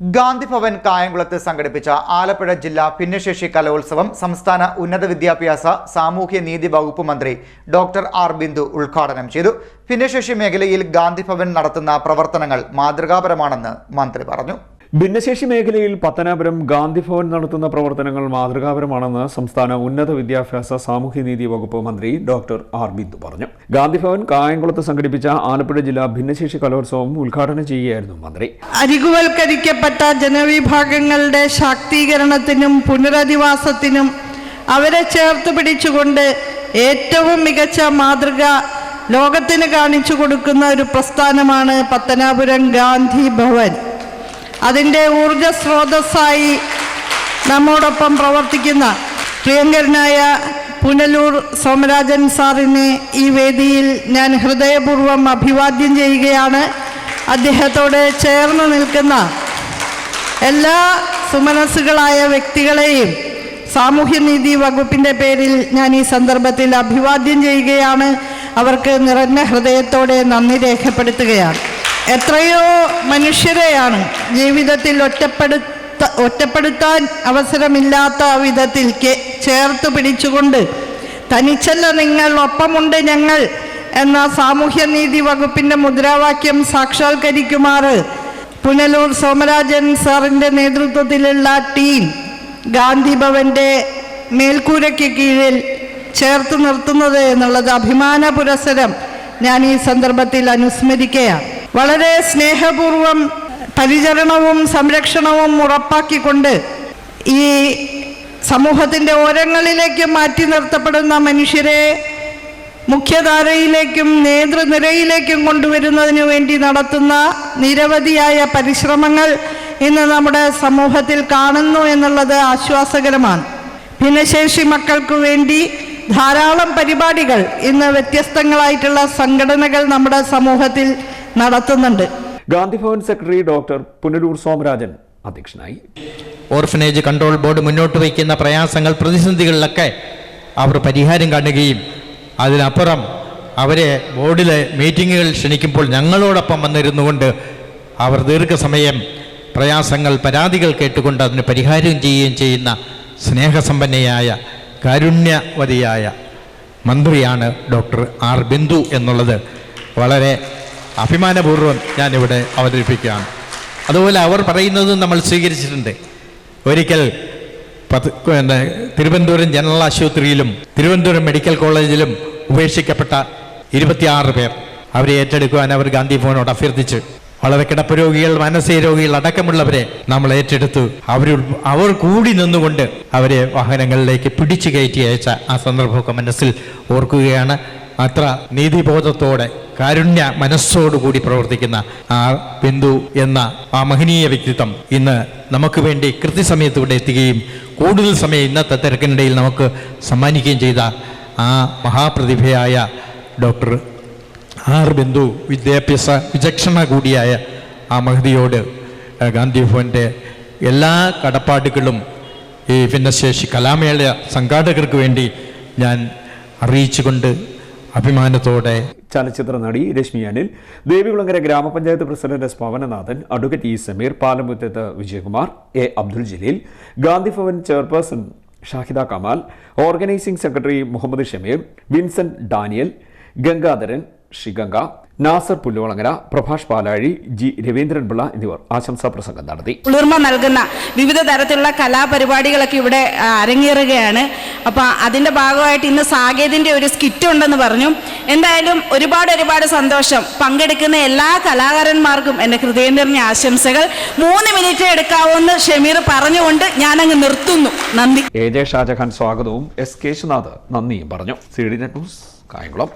ഗാന്ധി ഭവൻ കായംകുളത്ത് സംഘടിപ്പിച്ച ആലപ്പുഴ ജില്ലാ ഭിന്നശേഷി കലോത്സവം സംസ്ഥാന ഉന്നത വിദ്യാഭ്യാസ സാമൂഹ്യ നീതി വകുപ്പ് മന്ത്രി ഡോക്ടർ ആർ ബിന്ദു ഉദ്ഘാടനം ചെയ്തു. ഭിന്നശേഷി മേഖലയിൽ ഗാന്ധിഭവൻ നടത്തുന്ന പ്രവർത്തനങ്ങൾ മാതൃകാപരമാണെന്ന് മന്ത്രി പറഞ്ഞു. ഭിന്നശേഷി മേഖലയിൽ പത്തനാപുരം ഗാന്ധിഭവൻ നടത്തുന്ന പ്രവർത്തനങ്ങൾ മാതൃകാപരമാണെന്ന് സംസ്ഥാന ഉന്നത വിദ്യാഭ്യാസ സാമൂഹ്യനീതി വകുപ്പ് മന്ത്രി ഡോക്ടർ ആർ ബിന്ദു പറഞ്ഞു. ഗാന്ധിഭവൻ കായംകുളത്ത് സംഘടിപ്പിച്ച ആലപ്പുഴ ജില്ലാ ഭിന്നശേഷി കലോത്സവം ഉദ്ഘാടനം ചെയ്യുകയായിരുന്നു മന്ത്രി. അരികുവൽക്കരിക്കപ്പെട്ട ജനവിഭാഗങ്ങളുടെ ശാക്തീകരണത്തിനും പുനരധിവാസത്തിനും അവരെ ചേർത്ത് പിടിച്ചുകൊണ്ട് ഏറ്റവും മികച്ച മാതൃക ലോകത്തിന് കാണിച്ചു കൊടുക്കുന്ന ഒരു പ്രസ്ഥാനമാണ് പത്തനാപുരം ഗാന്ധി ഭവൻ. അതിന്റെ ഊർജ സ്രോതസ്സായി നമ്മോടൊപ്പം പ്രവർത്തിക്കുന്ന പ്രിയങ്കരനായ പുനലൂർ സോമരാജൻ സാറിനെ ഈ വേദിയിൽ ഞാൻ ഹൃദയപൂർവം അഭിവാദ്യം ചെയ്യുകയാണ്. അദ്ദേഹത്തോടെ ചേർന്ന് നിൽക്കുന്ന എല്ലാ സുമനസ്സുകളായ വ്യക്തികളെയും സാമൂഹ്യനീതി വകുപ്പിന്റെ പേരിൽ ഞാൻ ഈ സന്ദർഭത്തിൽ അഭിവാദ്യം ചെയ്യുകയാണ്. അവർക്ക് നിറഞ്ഞ ഹൃദയത്തോടെ നന്ദി രേഖപ്പെടുത്തുകയാണ്. എത്രയോ മനുഷ്യരെയാണ് ജീവിതത്തിൽ ഒറ്റപ്പെടുത്ത ഒറ്റപ്പെടുത്താൻ അവസരമില്ലാത്ത വിധത്തിൽ ചേർത്ത് പിടിച്ചുകൊണ്ട് തനിച്ചല്ല നിങ്ങൾ ഒപ്പമുണ്ട് ഞങ്ങൾ എന്ന സാമൂഹ്യനീതി വകുപ്പിന്റെ മുദ്രാവാക്യം സാക്ഷാത്കരിക്കുമാറ് പുനലൂർ സോമരാജൻ സാറിന്റെ നേതൃത്വത്തിലുള്ള ടീം ഗാന്ധി ഭവന്റെ മേൽക്കൂരയ്ക്ക് കീഴിൽ ചേർത്ത് നിർത്തുന്നത് എന്നുള്ളത് അഭിമാന പുരസരം ഞാൻ ഈ സന്ദർഭത്തിൽ അനുസ്മരിക്കുകയാണ് വളരെ സ്നേഹപൂർവം പരിചരണവും സംരക്ഷണവും ഉറപ്പാക്കിക്കൊണ്ട് ഈ സമൂഹത്തിന്റെ ഓരങ്ങളിലേക്ക് മാറ്റി നിർത്തപ്പെടുന്ന മനുഷ്യരെ മുഖ്യധാരയിലേക്കും നേതൃനിരയിലേക്കും കൊണ്ടുവരുന്നതിനു വേണ്ടി നടത്തുന്ന നിരവധിയായ പരിശ്രമങ്ങൾ ഇന്ന് നമ്മുടെ സമൂഹത്തിൽ കാണുന്നു എന്നുള്ളത് ആശ്വാസകരമാണ്. ഭിന്നശേഷി മക്കൾക്ക് വേണ്ടി ധാരാളം പരിപാടികൾ ഇന്ന് വ്യത്യസ്തങ്ങളായിട്ടുള്ള സംഘടനകൾ നമ്മുടെ സമൂഹത്തിൽ നടത്തുന്നുണ്ട്. ഗാന്ധിഭവൻ സെക്രട്ടറി ഡോക്ടർ പുനലൂർ സോമരാജൻ അധ്യക്ഷനായി. ഓർഫനേജ് കൺട്രോൾ ബോർഡ് മുന്നോട്ട് വയ്ക്കുന്ന പ്രയാസങ്ങൾ പ്രതിസന്ധികളിലൊക്കെ അവർ പരിഹാരം കാണുകയും അതിനപ്പുറം അവരെ ബോർഡിലെ മീറ്റിങ്ങുകൾ ക്ഷണിക്കുമ്പോൾ ഞങ്ങളോടൊപ്പം വന്നിരുന്നു കൊണ്ട് അവർ ദീർഘസമയം പ്രയാസങ്ങൾ പരാതികൾ കേട്ടുകൊണ്ട് അതിന് പരിഹാരം ചെയ്യുകയും ചെയ്യുന്ന സ്നേഹസമ്പന്നയായ കാരുണ്യവതിയായ മന്ത്രിയാണ് ഡോക്ടർ ആർ ബിന്ദു എന്നുള്ളത്. വളരെ അഭിമാനപൂർവം ഞാനിവിടെ അവതരിപ്പിക്കുകയാണ്. അതുപോലെ അവർ പറയുന്നത് നമ്മൾ സ്വീകരിച്ചിട്ടുണ്ട്. ഒരിക്കൽ പത്ത് പിന്നെ തിരുവനന്തപുരം ജനറൽ ആശുപത്രിയിലും തിരുവനന്തപുരം മെഡിക്കൽ കോളേജിലും ഉപേക്ഷിക്കപ്പെട്ട ഇരുപത്തിയാറ് പേർ അവരെ ഏറ്റെടുക്കുവാൻ അവർ ഗാന്ധി ഭവനോട് അഭ്യർത്ഥിച്ചു വളരെ കിടപ്പ് രോഗികൾ മാനസിക രോഗികൾ അടക്കമുള്ളവരെ നമ്മൾ ഏറ്റെടുത്തു. അവർ അവർ കൂടി നിന്നുകൊണ്ട് അവരെ വാഹനങ്ങളിലേക്ക് പിടിച്ചു കയറ്റി അയച്ച ആ സന്ദർഭമൊക്കെ മനസ്സിൽ ഓർക്കുകയാണ്. അത്ര നീതിബോധത്തോടെ കാരുണ്യ മനസ്സോടുകൂടി പ്രവർത്തിക്കുന്ന ആ ബിന്ദു എന്ന ആ മഹനീയ വ്യക്തിത്വം ഇന്ന് നമുക്ക് വേണ്ടി കൃത്യസമയത്ത് ഇവിടെ എത്തുകയും കൂടുതൽ സമയം ഇന്നത്തെ തിരക്കിനിടയിൽ നമുക്ക് സമ്മാനിക്കുകയും ചെയ്ത ആ മഹാപ്രതിഭയായ ഡോക്ടർ ആർ ബിന്ദു വിദ്യാഭ്യാസ വിചക്ഷണ കൂടിയായ ആ മഹതിയോട് ഗാന്ധി ഭവന്റെ എല്ലാ കടപ്പാടുകളും ഈ ഭിന്നശേഷി കലാമേള സംഘാടകർക്ക് വേണ്ടി ഞാൻ അറിയിച്ചുകൊണ്ട് അഭിമാനത്തോടെ ചലച്ചിത്ര നടി Rashmi Anil Devikulangara Gramapanchayat president S Pavananathan advocate E Sameer Palamuttathu Vijayakumar A Abdul Jaleel Gandhi Bhavan chairperson Shahida Kamal organising secretary Muhammad Shameer Vincent Daniel Gangadharan Sreeganga Nasar Pulluvalangara Prabhash Palazhi G. Raveendran Pillai എന്നിവർ ആശംസാ പ്രസംഗം നടത്തി. കുളിർമ നൽകുന്ന വിവിധ തരത്തിലുള്ള കലാപരിപാടികളൊക്കെ ഇവിടെ അരങ്ങേറുകയാണ്. അപ്പോൾ അതിന്റെ ഭാഗമായിട്ട് ഇന്ന് സാകേതിന്റെ ഒരു സ്കിറ്റ് ഉണ്ടെന്ന് പറഞ്ഞു. എന്തായാലും ഒരുപാട് ഒരുപാട് സന്തോഷം. പങ്കെടുക്കുന്ന എല്ലാ കലാകാരന്മാർക്കും എന്റെ ഹൃദയം നിറഞ്ഞ ആശംസകൾ. മൂന്ന് മിനിറ്റ് എടുക്കാവുമെന്ന് ഷമീർ പറഞ്ഞുകൊണ്ട് ഞാനങ്ങ് നിർത്തുന്നു. നന്ദി. എ. ജെ. ഷാജഹാൻ സ്വാഗതവും. എസ്. കേശുനാഥ് നന്ദിയും പറഞ്ഞു. C. D. Net news Kayamkulam.